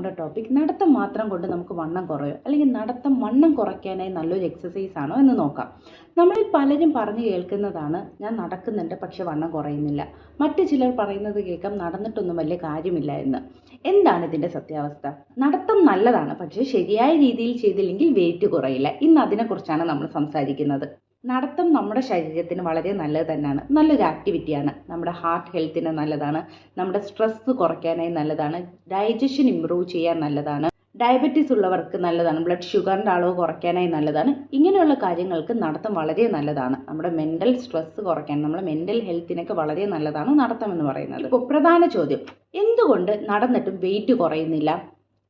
നമ്മുടെ ടോപ്പിക് നടത്തം മാത്രം കൊണ്ട് നമുക്ക് വണ്ണം കുറയോ? അല്ലെങ്കിൽ നടത്തം വണ്ണം കുറയ്ക്കാനായി നല്ലൊരു എക്സസൈസ് ആണോ എന്ന് നോക്കാം. നമ്മളിൽ പലരും പറഞ്ഞു കേൾക്കുന്നതാണ് ഞാൻ നടക്കുന്നുണ്ട് പക്ഷെ വണ്ണം കുറയുന്നില്ല. മറ്റു ചിലർ പറയുന്നത് കേൾക്കാം നടന്നിട്ടൊന്നും വലിയ കാര്യമില്ല എന്ന്. എന്താണ് ഇതിന്റെ സത്യാവസ്ഥ? നടത്തം നല്ലതാണ് പക്ഷേ ശരിയായ രീതിയിൽ ചെയ്തില്ലെങ്കിൽ വെയിറ്റ് കുറയില്ല. ഇന്ന് അതിനെക്കുറിച്ചാണ് നമ്മൾ സംസാരിക്കുന്നത്. നടത്തം നമ്മുടെ ശരീരത്തിന് വളരെ നല്ലത് തന്നെയാണ്. നല്ലൊരു ആക്ടിവിറ്റിയാണ് നമ്മുടെ ഹാർട്ട് ഹെൽത്തിന് നല്ലതാണ്. നമ്മുടെ സ്ട്രെസ് കുറയ്ക്കാനായി നല്ലതാണ്. ഡൈജഷൻ ഇമ്പ്രൂവ് ചെയ്യാൻ നല്ലതാണ്. ഡയബറ്റീസ് ഉള്ളവർക്ക് നല്ലതാണ്. ബ്ലഡ് ഷുഗറിന്റെ അളവ് കുറയ്ക്കാനായി നല്ലതാണ്. ഇങ്ങനെയുള്ള കാര്യങ്ങൾക്ക് നടത്തം വളരെ നല്ലതാണ്. നമ്മുടെ മെന്റൽ സ്ട്രെസ് കുറയ്ക്കാൻ നമ്മുടെ മെന്റൽ ഹെൽത്തിനൊക്കെ വളരെ നല്ലതാണ് നടത്തം എന്ന് പറയുന്നത്. ഇപ്പോൾ പ്രധാന ചോദ്യം. എന്തുകൊണ്ട് നടന്നിട്ടും വെയിറ്റ് കുറയുന്നില്ല?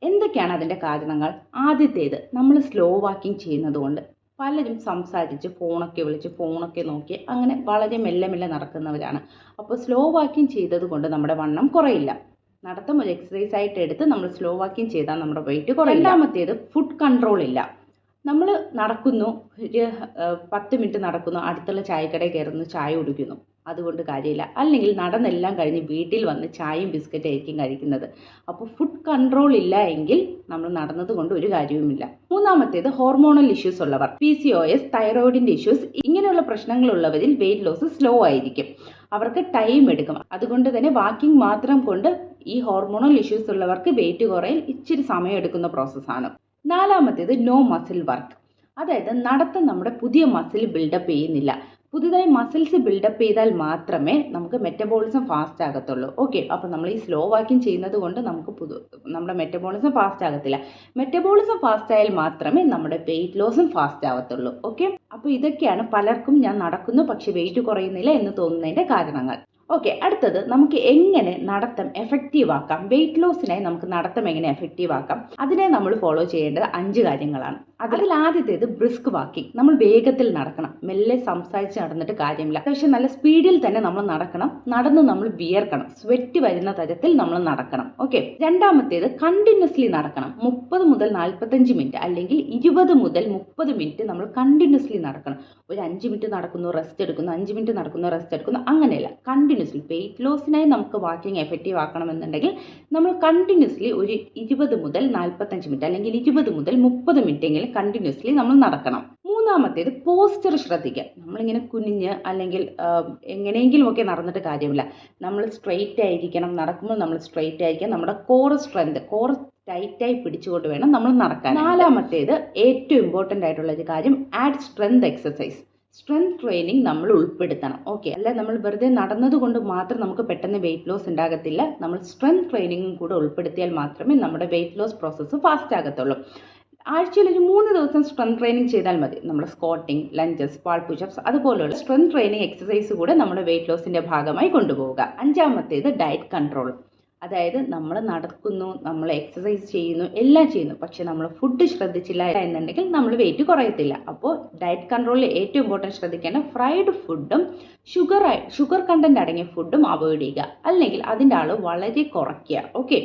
എന്തൊക്കെയാണ് അതിന്റെ കാരണങ്ങൾ? ആദ്യത്തേത് നമ്മൾ സ്ലോ വാക്കിംഗ് ചെയ്യുന്നത് കൊണ്ട്. പലരും സംസാരിച്ച് ഫോണൊക്കെ വിളിച്ച് ഫോണൊക്കെ നോക്കി അങ്ങനെ വളരെ മെല്ലെ മെല്ലെ നടക്കുന്നവരാണ്. അപ്പോൾ സ്ലോ വാക്കിംഗ് ചെയ്തത് കൊണ്ട് നമ്മുടെ വണ്ണം കുറയില്ല. നടത്തം ഒരു എക്സസൈസ് ആയിട്ട് എടുത്ത് നമ്മൾ സ്ലോ വാക്കിംഗ് ചെയ്താൽ നമ്മുടെ വെയിറ്റ് കുറയും രണ്ടാമത്തേത് ഫുഡ് കൺട്രോൾ ഇല്ല. നമ്മൾ നടക്കുന്നു ഒരു പത്ത് മിനിറ്റ് നടക്കുന്നു അടുത്തുള്ള ചായക്കടയിൽ കയറുന്നു ചായ കുടിക്കുന്നു. അതുകൊണ്ട് കാര്യമില്ല. അല്ലെങ്കിൽ നടന്നെല്ലാം കഴിഞ്ഞ് വീട്ടിൽ വന്ന് ചായയും ബിസ്ക്കറ്റ് ആയിരിക്കും കഴിക്കുന്നത്. അപ്പോൾ ഫുഡ് കൺട്രോൾ ഇല്ല എങ്കിൽ നമ്മൾ നടന്നത് കൊണ്ട് ഒരു കാര്യവുമില്ല. മൂന്നാമത്തേത് ഹോർമോണൽ ഇഷ്യൂസ് ഉള്ളവർ. പി സി ഒ എസ് തൈറോയിഡിന്റെ ഇഷ്യൂസ് ഇങ്ങനെയുള്ള പ്രശ്നങ്ങളുള്ളവരിൽ വെയിറ്റ് ലോസ് സ്ലോ ആയിരിക്കും. അവർക്ക് ടൈം എടുക്കും. അതുകൊണ്ട് തന്നെ വാക്കിംഗ് മാത്രം കൊണ്ട് ഈ ഹോർമോണൽ ഇഷ്യൂസ് ഉള്ളവർക്ക് വെയിറ്റ് കുറയാൻ ഇച്ചിരി സമയം എടുക്കുന്ന പ്രോസസ്സാണ് നാലാമത്തേത് നോ മസിൽ വർക്ക് അതായത് നടത്തം നമ്മുടെ പുതിയ മസിൽ ബിൽഡപ്പ് ചെയ്യുന്നില്ല. പുതുതായി മസിൽസ് ബിൽഡപ്പ് ചെയ്താൽ മാത്രമേ നമുക്ക് മെറ്റബോളിസം ഫാസ്റ്റ് ആകത്തുള്ളൂ. ഓക്കെ അപ്പോൾ നമ്മൾ ഈ സ്ലോ വാക്കിംഗ് ചെയ്യുന്നത് കൊണ്ട് നമുക്ക് പുതു നമ്മുടെ മെറ്റബോളിസം ഫാസ്റ്റ് ആകത്തില്ല. മെറ്റബോളിസം ഫാസ്റ്റ് ആയാൽ മാത്രമേ നമ്മുടെ വെയിറ്റ് ലോസും ഫാസ്റ്റ് ആവത്തുള്ളൂ. ഓക്കെ അപ്പോൾ ഇതൊക്കെയാണ് പലർക്കും ഞാൻ നടക്കുന്നു പക്ഷേ വെയിറ്റ് കുറയുന്നില്ല എന്ന് തോന്നുന്നതിന്റെ കാരണങ്ങൾ. ഓക്കെ അടുത്തത് നമുക്ക് എങ്ങനെ നടത്തം എഫക്റ്റീവ് ആക്കാം? വെയിറ്റ് ലോസിനായി നമുക്ക് നടത്തം എങ്ങനെ എഫക്റ്റീവ് ആക്കാം? അതിനെ നമ്മൾ ഫോളോ ചെയ്യേണ്ടത് അഞ്ച് കാര്യങ്ങളാണ്. അതിൽ ആദ്യത്തേത് ബ്രിസ്ക് വാക്കിംഗ് നമ്മൾ വേഗത്തിൽ നടക്കണം. മെല്ലെ സംസാരിച്ച് നടന്നിട്ട് കാര്യമില്ല. പക്ഷെ നല്ല സ്പീഡിൽ തന്നെ നമ്മൾ നടക്കണം. നടന്ന് നമ്മൾ വിയർക്കണം. സ്വെറ്റ് വരുന്ന തരത്തിൽ നമ്മൾ നടക്കണം. ഓക്കെ രണ്ടാമത്തേത് കണ്ടിന്യൂസ്ലി നടക്കണം. മുപ്പത് മുതൽ നാൽപ്പത്തഞ്ച് മിനിറ്റ് അല്ലെങ്കിൽ ഇരുപത് മുതൽ മുപ്പത് മിനിറ്റ് നമ്മൾ കണ്ടിന്യൂസ്ലി നടക്കണം. ഒരു അഞ്ച് മിനിറ്റ് നടക്കുന്നു റെസ്റ്റ് എടുക്കുന്നു അഞ്ച് മിനിറ്റ് നടക്കുന്നു റെസ്റ്റ് എടുക്കുന്നു. അങ്ങനെയല്ല. കണ്ടിന്യൂസ്ലി വെയിറ്റ് ലോസിനായി നമുക്ക് വാക്കിംഗ് എഫക്റ്റീവ് ആക്കണമെന്നുണ്ടെങ്കിൽ നമ്മൾ കണ്ടിന്യൂസ്ലി ഒരു ഇരുപത് മുതൽ നാൽപ്പത്തഞ്ച് മിനിറ്റ് അല്ലെങ്കിൽ ഇരുപത് മുതൽ മുപ്പത് മിനിറ്റ് എങ്കിലും കണ്ടിന്യൂസ്ലി നമ്മൾ നടക്കണം. മൂന്നാമത്തേത് പോസ്റ്റർ ശ്രദ്ധിക്കുക. നമ്മളിങ്ങനെ കുനിഞ്ഞ് അല്ലെങ്കിൽ എങ്ങനെയെങ്കിലും എങ്ങനെയെങ്കിലുമൊക്കെ നടന്നിട്ട് കാര്യമില്ല. നമ്മൾ സ്ട്രെയിറ്റ് ആയിരിക്കണം. നടക്കുമ്പോൾ നമ്മൾ സ്ട്രെയിറ്റ് ആയിരിക്കണം. നമ്മുടെ കോർ സ്ട്രെങ്ത് കോർ ടൈറ്റായി പിടിച്ചുകൊണ്ട് വേണം നമ്മൾ നടക്കാൻ. നാലാമത്തേത് ഏറ്റവും ഇമ്പോർട്ടന്റ് ആയിട്ടുള്ള ഒരു കാര്യം add strength exercise strength training നമ്മൾ ഉൾപ്പെടുത്തണം. ഓക്കെ അല്ല നമ്മൾ വെറുതെ നടന്നതുകൊണ്ട് മാത്രം നമുക്ക് പെട്ടെന്ന് വെയിറ്റ് ലോസ് ഉണ്ടാകത്തില്ല. നമ്മൾ സ്ട്രെങ്ത് ട്രെയിനിങ്ങും കൂടെ ഉൾപ്പെടുത്തിയാൽ മാത്രമേ നമ്മുടെ വെയിറ്റ് ലോസ് പ്രോസസ്സ് ഫാസ്റ്റ് ആകത്തുള്ളൂ. ആഴ്ചയിൽ ഒരു മൂന്ന് ദിവസം സ്ട്രെങ്ത് ട്രെയിനിങ് ചെയ്താൽ മതി. നമ്മൾ സ്കോട്ടിംഗ് ലഞ്ചസ് പാൾ പുഷപ്സ് അതുപോലെയുള്ള സ്ട്രെങ്ത് ട്രെയിനിങ് എക്സസൈസ് കൂടെ നമ്മുടെ വെയിറ്റ് ലോസിന്റെ ഭാഗമായി കൊണ്ടുപോവുക. അഞ്ചാമത്തേത് ഡയറ്റ് കൺട്രോൾ അതായത് നമ്മൾ നടക്കുന്നു നമ്മൾ എക്സസൈസ് ചെയ്യുന്നു എല്ലാം ചെയ്യുന്നു. പക്ഷേ നമ്മൾ ഫുഡ് ശ്രദ്ധിച്ചില്ല എന്നുണ്ടെങ്കിൽ നമ്മൾ വെയിറ്റ് കുറയത്തില്ല. അപ്പോൾ ഡയറ്റ് കൺട്രോളിൽ ഏറ്റവും ഇമ്പോർട്ടന്റ് ശ്രദ്ധിക്കേണ്ട ഫ്രൈഡ് ഫുഡും ഷുഗർ ഷുഗർ കണ്ടന്റ് അടങ്ങിയ ഫുഡും അവോയ്ഡ് ചെയ്യുക. അല്ലെങ്കിൽ അതിന്റെ അളവ് വളരെ കുറയ്ക്കുക. ഓക്കെ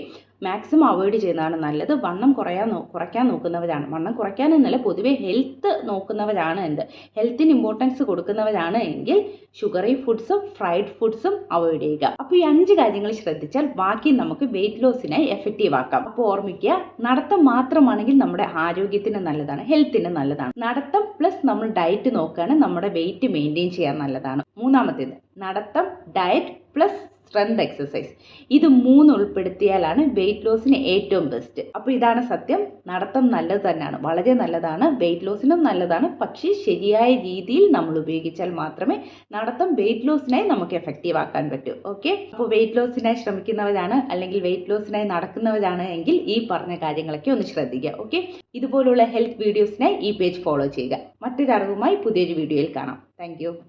മാക്സിമം അവോയ്ഡ് ചെയ്യുന്നതാണ് നല്ലത്. വണ്ണം കുറയാൻ കുറയ്ക്കാൻ നോക്കുന്നവരാണ്. വണ്ണം കുറയ്ക്കാൻ എന്നല്ല പൊതുവെ ഹെൽത്ത് നോക്കുന്നവരാണ് എന്ത്? ഹെൽത്തിന് ഇമ്പോർട്ടൻസ് കൊടുക്കുന്നവരാണ് എങ്കിൽ ഷുഗറി ഫുഡ്സും ഫ്രൈഡ് ഫുഡ്സും അവോയ്ഡ് ചെയ്യുക. അപ്പോൾ ഈ അഞ്ച് കാര്യങ്ങൾ ശ്രദ്ധിച്ചാൽ ബാക്കി നമുക്ക് വെയിറ്റ് ലോസിനായി എഫക്റ്റീവ് ആക്കാം. അപ്പോൾ ഓർമ്മിക്കുക നടത്തം മാത്രമാണെങ്കിൽ നമ്മുടെ ആരോഗ്യത്തിന് നല്ലതാണ് ഹെൽത്തിന് നല്ലതാണ്. നടത്തം പ്ലസ് നമ്മൾ ഡയറ്റ് നോക്കുകയാണ് നമ്മുടെ വെയിറ്റ് മെയിന്റെയിൻ ചെയ്യാൻ നല്ലതാണ്. മൂന്നാമത്തേത് നടത്തം ഡയറ്റ് പ്ലസ് സ്ട്രെങ്ത് എക്സസൈസ് ഇത് മൂന്ന് ഉൾപ്പെടുത്തിയാലാണ് വെയിറ്റ് ലോസിന് ഏറ്റവും ബെസ്റ്റ് അപ്പോൾ ഇതാണ് സത്യം. നടത്തം നല്ലത് തന്നെയാണ്. വളരെ നല്ലതാണ്. വെയിറ്റ് ലോസിനും നല്ലതാണ്. പക്ഷേ ശരിയായ രീതിയിൽ നമ്മൾ ഉപയോഗിച്ചാൽ മാത്രമേ നടത്തം വെയിറ്റ് ലോസിനായി നമുക്ക് എഫക്റ്റീവ് ആക്കാൻ പറ്റൂ. ഓക്കെ അപ്പോൾ വെയിറ്റ് ലോസിനായി ശ്രമിക്കുന്നവരാണ് അല്ലെങ്കിൽ വെയിറ്റ് ലോസിനായി നടക്കുന്നവരാണ് എങ്കിൽ ഈ പറഞ്ഞ കാര്യങ്ങളൊക്കെ ഒന്ന് ശ്രദ്ധിക്കുക. ഓക്കെ ഇതുപോലുള്ള ഹെൽത്ത് വീഡിയോസിനായി ഈ പേജ് ഫോളോ ചെയ്യുക. മറ്റൊരു അറിവുമായി പുതിയൊരു വീഡിയോയിൽ കാണാം. താങ്ക്